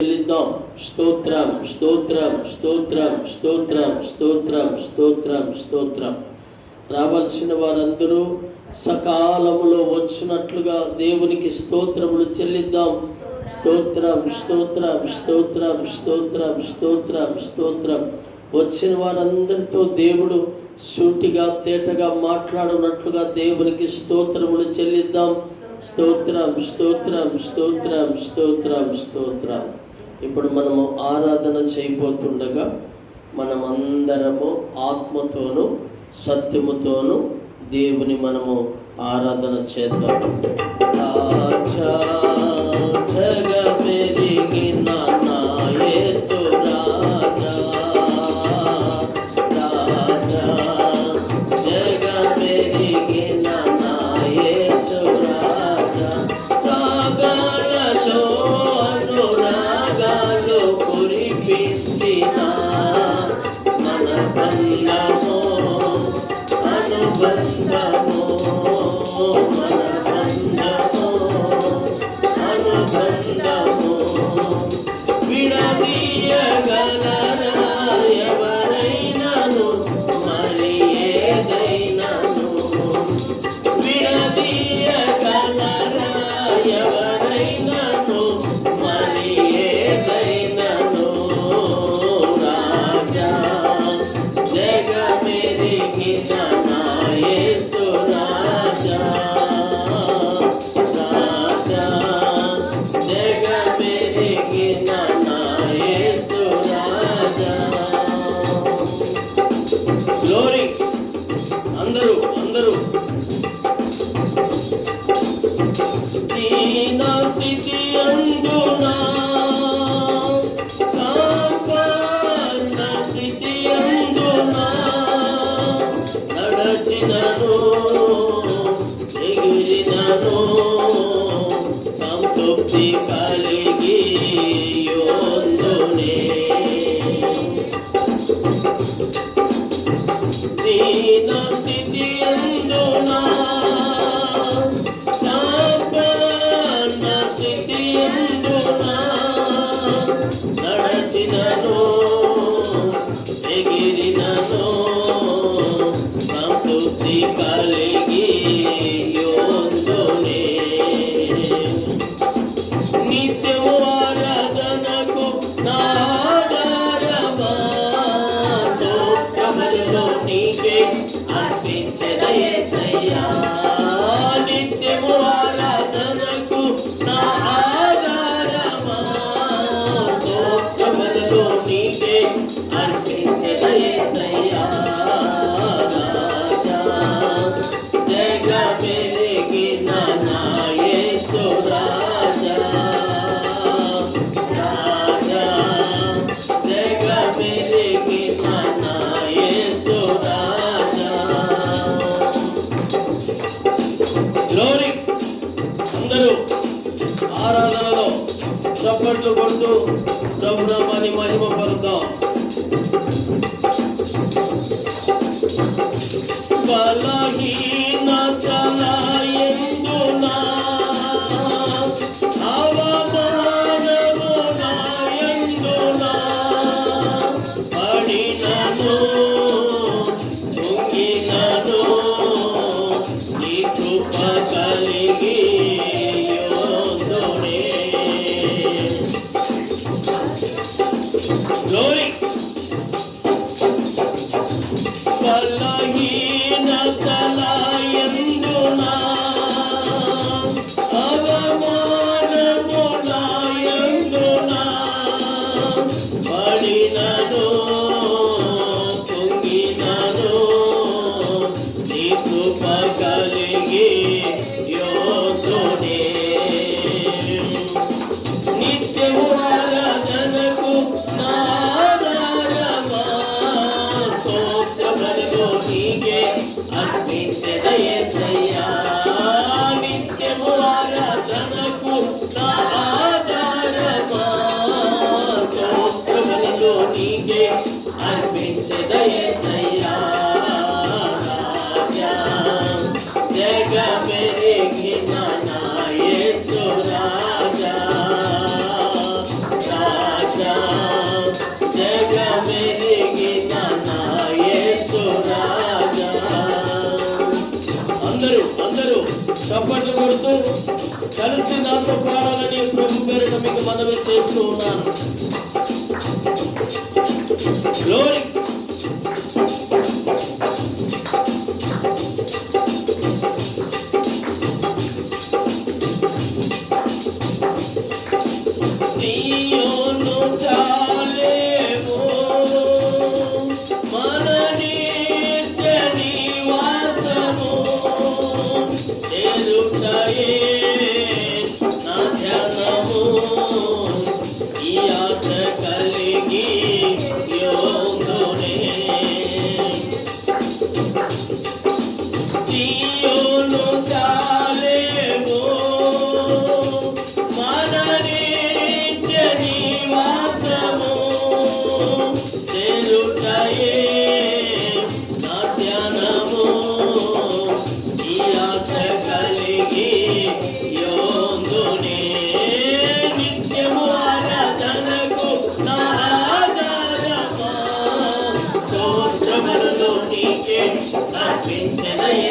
చెల్లిద్దాం స్తోత్రం స్తోత్రం స్తోత్రం స్తోత్రం స్తోత్రం స్తోత్రం స్తోత్రం రావాల్సిన వారందరూ సకాలములో వచ్చినట్లుగా దేవునికి స్తోత్రములు చెల్లిద్దాం స్తోత్రం స్తోత్రం స్తోత్రం స్తోత్రం స్తోత్రం స్తోత్రం వచ్చిన వారందరితో దేవుడు సూటిగా తేటగా మాట్లాడున్నట్లుగా దేవునికి స్తోత్రములు చెల్లిద్దాం స్తోత్రం స్తోత్రం స్తోత్రం స్తోత్రం స్తోత్రం ఇప్పుడు మనము ఆరాధన చేయబోతుండగా మనం అందరము ఆత్మతోను సత్యముతోను దేవుని మనము ఆరాధన చేద్దాం. Nothing to do now. Hey, కొడుతూ రఘురామాని మహిమ పరుద్దాం Wallahi అందరూ అందరూ చప్పట్లు కొడుతూ కలిసి నాతో పాడాలని ప్రభు పేరిట మీకు మనవి చేస్తూ ఉన్నాను. 今天的你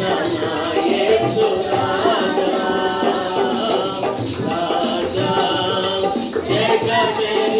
Jai Jai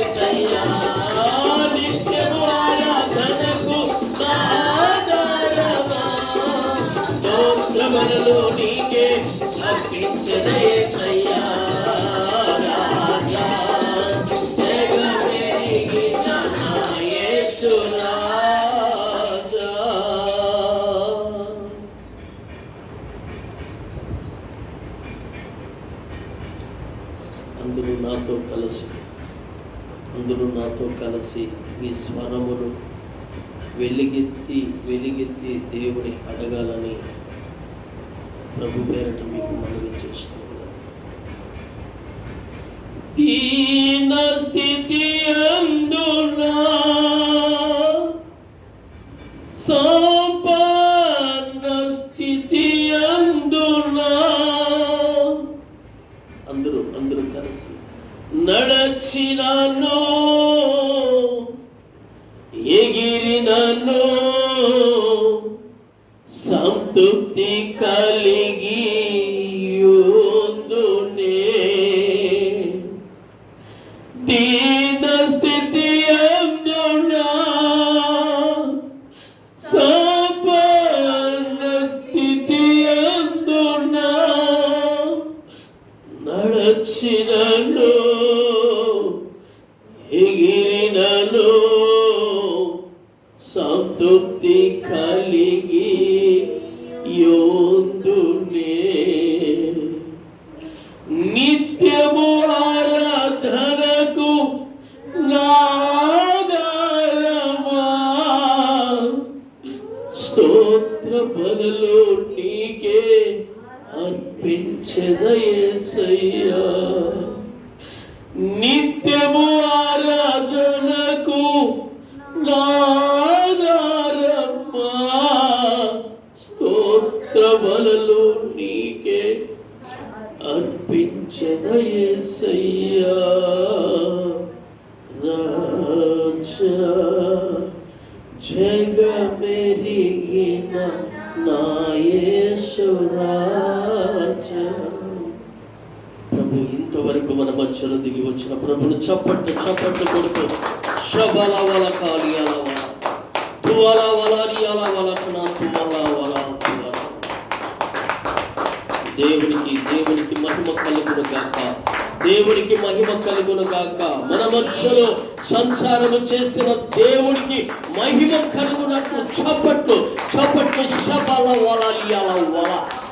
వారితో కలిసి మీ స్వరమును వెలిగెత్తి వెలిగెత్తి దేవుని అడగాలని ప్రభు పేరట మీకు మనవి చేస్తున్నాను. దీన స్థితి సంతృప్తి కలిగి యోందునే దీన స్థితి సంపన్న స్థితి అందునా నడచినను సంతృప్తి కలిగి నీకే అర్పించదయేసయ్యా నిత్యము ఆరాధనకు నాదారమ్మా. స్తోత్ర బదులు నీకే అర్పించదయేసయ్యా రాజా జగమెరిగిన నాయసురాజా ప్రభు ఇంతవరకు మన మధ్యలో దిగి వచ్చిన ప్రభును చప్పట్లు చప్పట్లు కొడుతూ శబల వల కాలియాల వల తువల వల రియాల వల తువల వల దేవునికి దేవునికి మహిమ కలుగును గాక. దేవునికి మహిమ కలుగును గాక. మన మధ్యలో సంచారము చేసిన దేవునికి మహిమ కలుగునట్లు చప్పట్లు చప్పట్లు శబల వల లియాల వల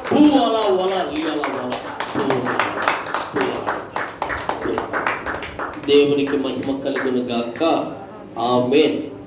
తువల వల లియాల వల. దేవునికి మహిమ కలుగును గాక. ఆమెన్.